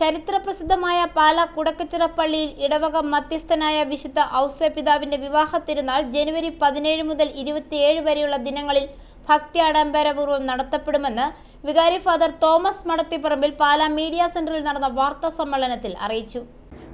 ചരിത്രപ്രസിദ്ധമായ പാല കുടക്കച്ചിറ പള്ളിയിൽ ഇടവക മധ്യസ്ഥനായ വിശുദ്ധ ഔസ പിതാവിന്റെ വിവാഹ തിരുനാൾ ജനുവരി പതിനേഴ് മുതൽ ഇരുപത്തിയേഴ് വരെയുള്ള ദിനങ്ങളിൽ ഭക്തി ആഡംബരപൂർവം നടത്തപ്പെടുമെന്ന് വികാരി father Thomas Madathipparambil Pala media സെന്ററിൽ നടന്ന വാർത്താ സമ്മേളനത്തിൽ അറിയിച്ചു.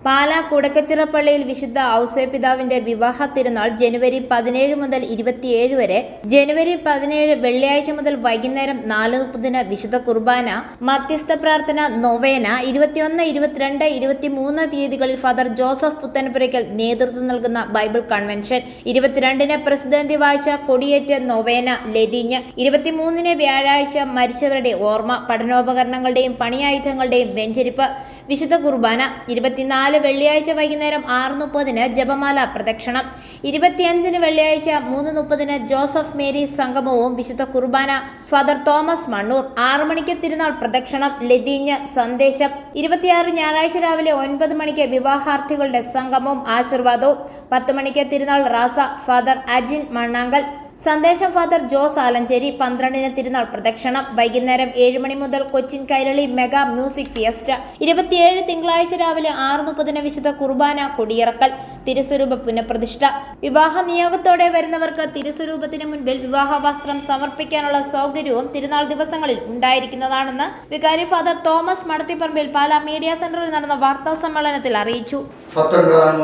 പാല കുടക്കച്ചിറപ്പള്ളിയിൽ വിശുദ്ധ ഔസേ പിതാവിന്റെ വിവാഹ തിരുനാൾ ജനുവരി പതിനേഴ് മുതൽ ഇരുപത്തിയേഴ് വരെ. ജനുവരി പതിനേഴ് വെള്ളിയാഴ്ച മുതൽ വൈകുന്നേരം നാല് മുപ്പതിന് വിശുദ്ധ കുർബാന മധ്യസ്ഥ പ്രാർത്ഥന നൊവേന ഇരുപത്തിയൊന്ന് ഇരുപത്തിരണ്ട് ഇരുപത്തിമൂന്ന് തീയതികളിൽ ഫാദർ ജോസഫ് പുത്തൻപുരയ്ക്കൽ നേതൃത്വം നൽകുന്ന ബൈബിൾ കൺവെൻഷൻ ഇരുപത്തിരണ്ടിന് പ്രസിഡന്റ് വാഴ്ച കൊടിയേറ്റ് നൊവേന ലതിഞ്ഞ് ഇരുപത്തിമൂന്നിന് വ്യാഴാഴ്ച മരിച്ചവരുടെ ഓർമ്മ പഠനോപകരണങ്ങളുടെയും പണിയായുധങ്ങളുടെയും വെഞ്ചരിപ്പ് വിശുദ്ധ കുർബാന ഇരുപത്തിനാല് വെള്ളിയാഴ്ച വൈകുന്നേരം ആറ് മുപ്പതിന് ജപമാല പ്രദക്ഷിണം. ഇരുപത്തിയഞ്ചിന് വെള്ളിയാഴ്ച മൂന്ന് മുപ്പതിന് ജോസഫ് മേരി സംഗമവും വിശുദ്ധ കുർബാന ഫാദർ തോമസ് മണ്ണൂർ. ആറ് മണിക്ക് തിരുനാൾ പ്രദക്ഷിണം ലതീഞ്ഞ് സന്ദേശം. ഇരുപത്തിയാറ് ഞായറാഴ്ച രാവിലെ ഒൻപത് മണിക്ക് വിവാഹാർത്ഥികളുടെ സംഗമവും ആശീർവാദവും. പത്ത് മണിക്ക് തിരുനാൾ റാസ ഫാദർ അജിൻ മണ്ണാങ്കൽ. സന്ദേശം ഫാദർ ജോസ് ആലഞ്ചേരി പന്ത്രണ്ടിന് തിരുനാൾ പ്രദക്ഷിണം. വൈകുന്നേരം ഏഴ് മണി മുതൽ Cochin Kairali mega music fiesta. ഇരുപത്തിയേഴ് തിങ്കളാഴ്ച രാവിലെ ആറ് മുപ്പതിന് വിശുദ്ധ കുർബാന കൊടിയിറക്കൽ തിരുസ്വരൂപ പുനഃപ്രതിഷ്ഠ. വിവാഹ നിയോഗത്തോടെ വരുന്നവർക്ക് തിരുസ്വരൂപത്തിന് മുൻപിൽ വിവാഹ വസ്ത്രം സമർപ്പിക്കാനുള്ള സൗകര്യവും തിരുനാൾ ദിവസങ്ങളിൽ ഉണ്ടായിരിക്കുന്നതാണെന്ന് വികാരി father Thomas Madathiparambil Pala media സെന്ററിൽ നടന്ന വാർത്താ സമ്മേളനത്തിൽ അറിയിച്ചു. പത്തൊൻപതാം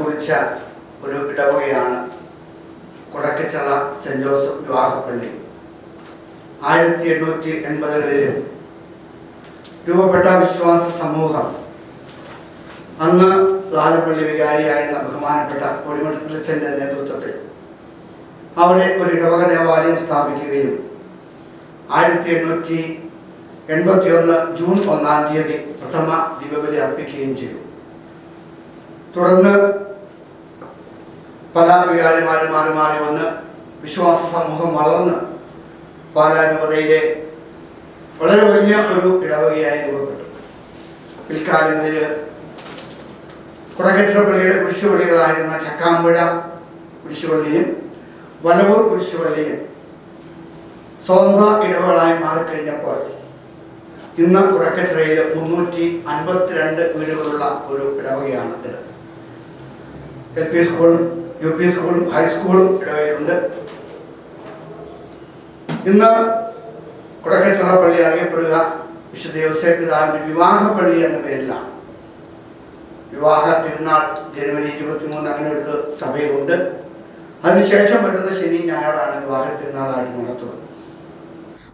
കുറിച്ച ഒരു ഇടവകയാണ് കൊടക്കച്ചറ സെന്റ് ജോസഫ് വിവാഹപ്പള്ളി. ആയിരത്തി എണ്ണൂറ്റി എൺപതുകളിൽ രൂപപ്പെട്ട വിശ്വാസ സമൂഹം അന്ന് ലാലപ്പള്ളി വികാരിയായിരുന്ന ബഹുമാനപ്പെട്ട പൊടിമഠത്തിലച്ചന്റെ നേതൃത്വത്തിൽ അവിടെ ഒരു ഇടവക ദേവാലയം സ്ഥാപിക്കുകയും ആയിരത്തി എണ്ണൂറ്റി എൺപത്തി ഒന്ന് ജൂൺ ഒന്നാം തീയതി പ്രഥമ ദീപബലി അർപ്പിക്കുകയും ചെയ്തു. തുടർന്ന് പല മാറി മാറി വന്ന് വിശ്വാസ സമൂഹം വളർന്ന് പാലാരൂപതയിലെ വളരെ വലിയ ഒരു ഇടവകയായി രൂപപ്പെട്ടു. പിൽക്കാലത്തിൽ കുടകച്ചിറപ്പള്ളിയുടെ കുരിശുപള്ളികളായിരുന്ന ചക്കാമ്പുഴ കുരിശുപള്ളിയും വലവൂർ കുരിശുപള്ളിയും സ്വതന്ത്ര ഇടവകളായി മാറിക്കഴിഞ്ഞപ്പോൾ ഇന്ന് കുടക്കച്ചിറയിൽ മുന്നൂറ്റി അൻപത്തിരണ്ട് വീടുകളുള്ള ഒരു ഇടവകയാണ് ഇത്. എൽ പി സ്കൂളും യു പി സ്കൂളും ഹൈസ്കൂളും ഇടവേലുണ്ട് ഇന്ന് കുടക്കച്ചിറ പള്ളി അറിയപ്പെടുക വിശുദ്ധ വിവാഹ പള്ളി എന്ന പേരിലാണ്. വിവാഹ തിരുനാൾ ജനുവരി ഇരുപത്തിമൂന്ന് അങ്ങനെ ഒരു സഭയുണ്ട് അതിനുശേഷം വരുന്ന ശനി ഞായറാണ് വിവാഹ തിരുനാളായിട്ട് നടത്തുന്നത്.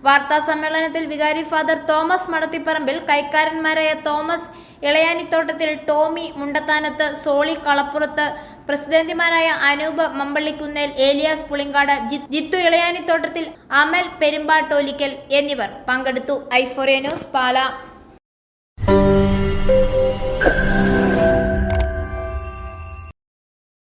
വാർത്താ സമ്മേളനത്തിൽ വികാരി ഫാദർ തോമസ് മടത്തിപ്പറമ്പിൽ കൈക്കാരന്മാരായ തോമസ് ഇളയാനിത്തോട്ടത്തിൽ ടോമി മുണ്ടത്താനത്ത് സോളി കളപ്പുറത്ത് പ്രസിഡന്റുമാരായ അനൂപ് മമ്പള്ളിക്കുന്നേൽ ഏലിയാസ് പുളിങ്കാട് ജിത്തു ഇളയാനിത്തോട്ടത്തിൽ അമൽ പെരുമ്പാട്ടോലിക്കൽ എന്നിവർ പങ്കെടുത്തു. Euphoria news Pala.